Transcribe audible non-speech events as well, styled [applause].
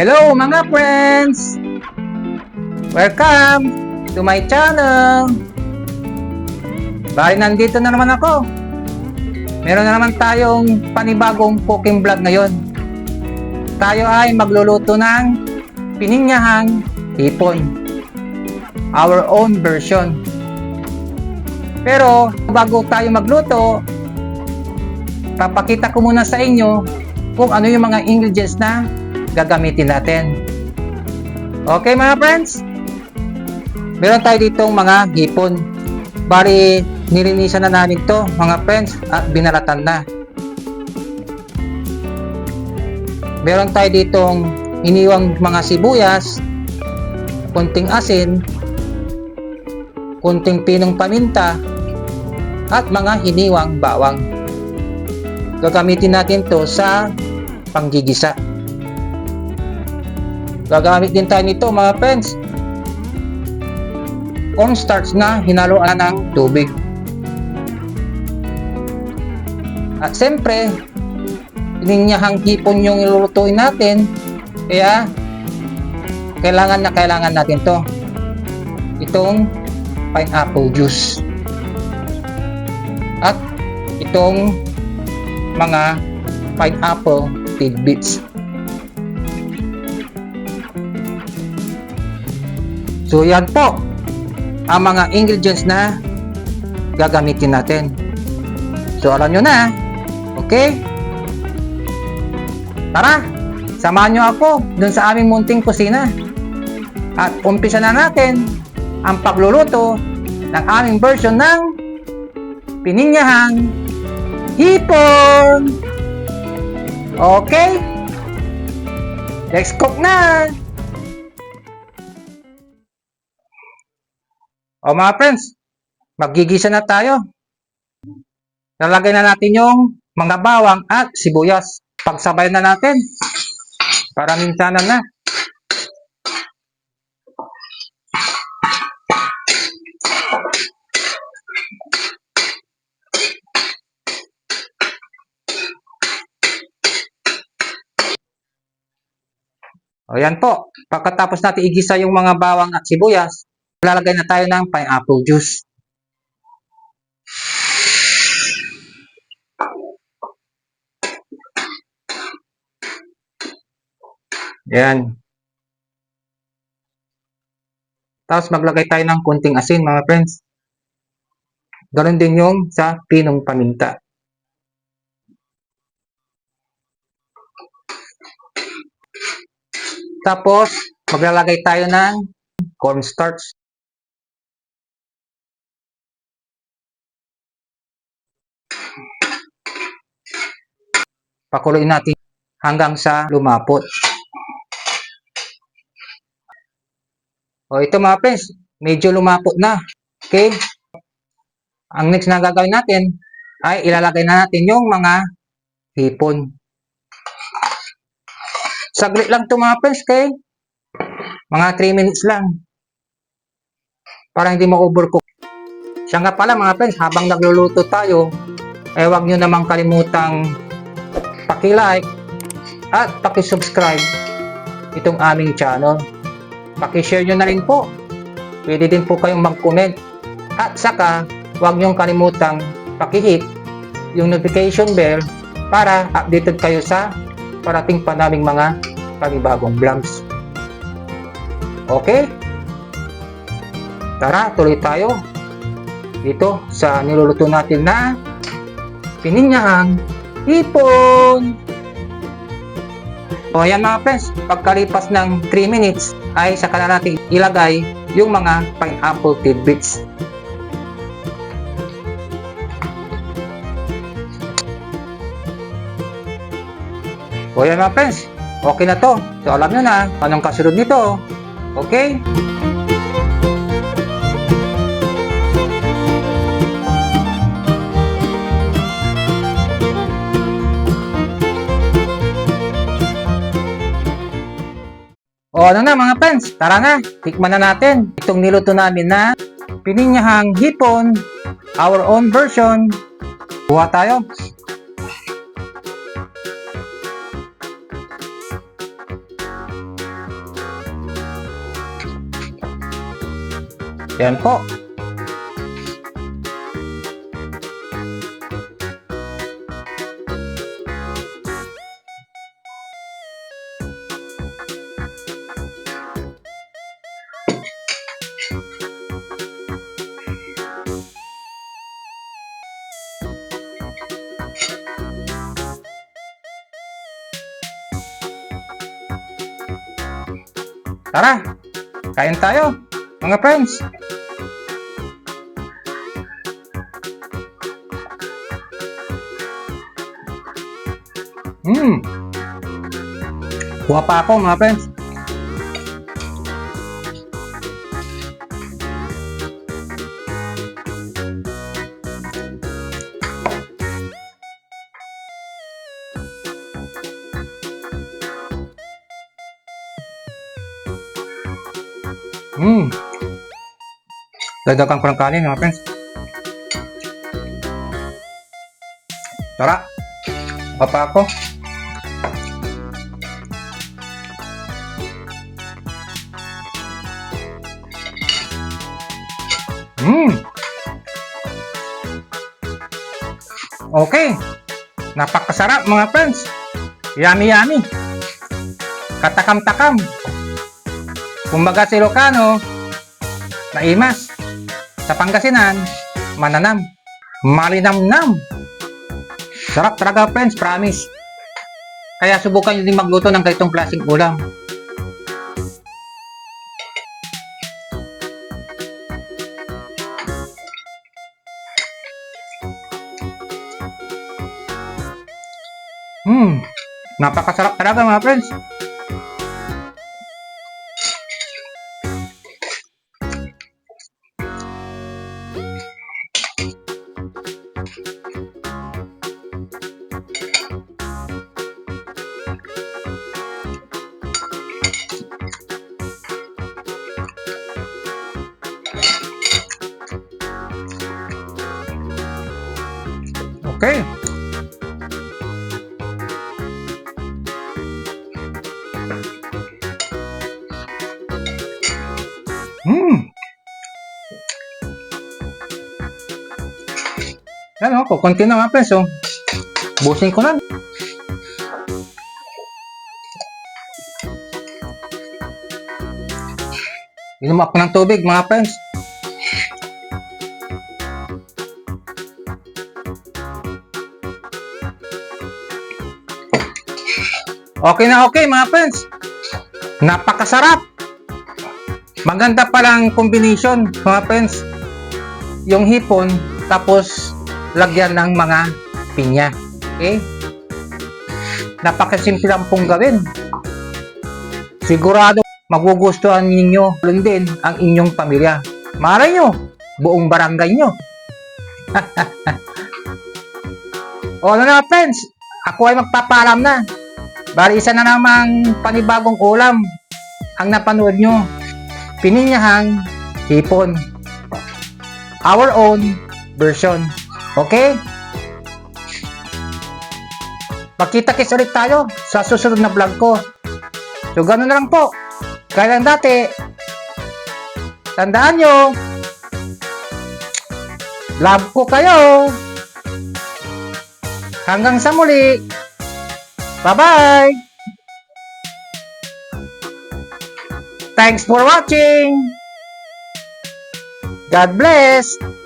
Hello mga friends! Welcome to my channel! Bali nandito na naman ako. Meron na naman tayong panibagong cooking vlog ngayon. Tayo ay magluluto ng pininyahang hipon. Our own version. Pero bago tayo magluto, papakita ko muna sa inyo kung ano yung mga ingredients na gagamitin natin. Okay mga friends? Meron tayo ditong mga hipon. Bari, nilinisan na namin to mga friends at binalatan na. Meron tayo ditong iniwang mga sibuyas, kunting asin, kunting pinong paminta, at mga hiniwang bawang. Gagamitin natin to sa panggigisa. Gagamit din tayo nito mga friends. Cornstarch na hinaluan ng tubig. At siyempre, pininyahang hipon yung ilulutuin natin. Kaya, kailangan na kailangan natin to. Itong pineapple juice. At itong mga pineapple tidbits. So yan po ang mga ingredients na gagamitin natin. So alam nyo na, okay? Tara, samahan nyo ako dun sa aming munting kusina. At umpisa na natin ang pagluluto ng aming version ng pininyahang hipon. Okay? Let's cook na! O mga friends, magigisa na tayo. Lalagay na natin yung mga bawang at sibuyas. Pagsabay na natin. Para minsanan na. O yan po. Pagkatapos natin igisa yung mga bawang at sibuyas, lalagay na tayo ng pineapple juice. Yan. Tapos maglagay tayo ng kunting asin mga friends. Ganon din yung sa pinong paminta. Tapos maglalagay tayo ng cornstarch. Pakuluin natin hanggang sa lumapot. O ito mga friends, medyo lumapot na. Okay? Ang next na gagawin natin ay ilalagay na natin yung mga hipon. Saglit lang ito mga friends, okay? Mga 3 minutes lang. Para hindi ma-overcook. Siya nga pala mga friends, habang nagluluto tayo, eh wag nyo namang kalimutang paki-like at paki-subscribe itong aming channel. Paki-share nyo na rin po. Pwede din po kayong mag-comment. At saka, huwag nyo kalimutang paki-hit yung notification bell para updated kayo sa parating pa naming mga panibagong vlogs. Okay? Tara, tuloy tayo dito sa niluluto natin na pininyahang hipon. O ayan mga friends, pagkalipas ng 3 minutes ay saka na natin ilagay yung mga pineapple tidbits. O yan mga friends, okay na to. So alam nyo na anong kasunod nito. Okay? O ano na mga fans, tara na, tikman na natin itong niluto namin na pininyahang hipon, our own version. Buha tayo. Yan po. Tara, kain tayo, mga friends. Hmm. Kuha pa ako, mga friends. Dagdagan ko ng kanin, mga friends. Tara. Kuha pa ako. Hmm. Okay. Napakasarap mga friends. Yummy yummy. Katakam-takam. Kumbaga si Ilocano, naimas. Sa Pangasinan, mananam. Malinamnam. Sarap talaga friends, promise. Kaya subukan nyo din magluto ng ganitong klaseng ulam. Hmm, napakasarap talaga mga friends. Okay. Yan o, kukunti na nga friends. Oh. Busin ko na. Inom ako ng tubig mga friends. Okay na okay mga friends. Napakasarap. Maganda palang combination mga friends. Yung hipon tapos lagyan ng mga pinya. Okay? Napakasimple lang pong gawin. Sigurado magugustuhan ninyo lang din ang inyong pamilya. Malay nyo, buong barangay nyo. [laughs] o ano na friends, ako ay magpapalam na. Bali, isa na namang panibagong ulam ang napanood nyo. Pininyahang hipon. Our own version. Okay? Magkita-kits ulit tayo sa susunod na vlog ko. So, ganun na lang po. Kaya lang dati, tandaan nyo, love ko kayo. Hanggang sa muli. Bye-bye! Thanks for watching! God bless!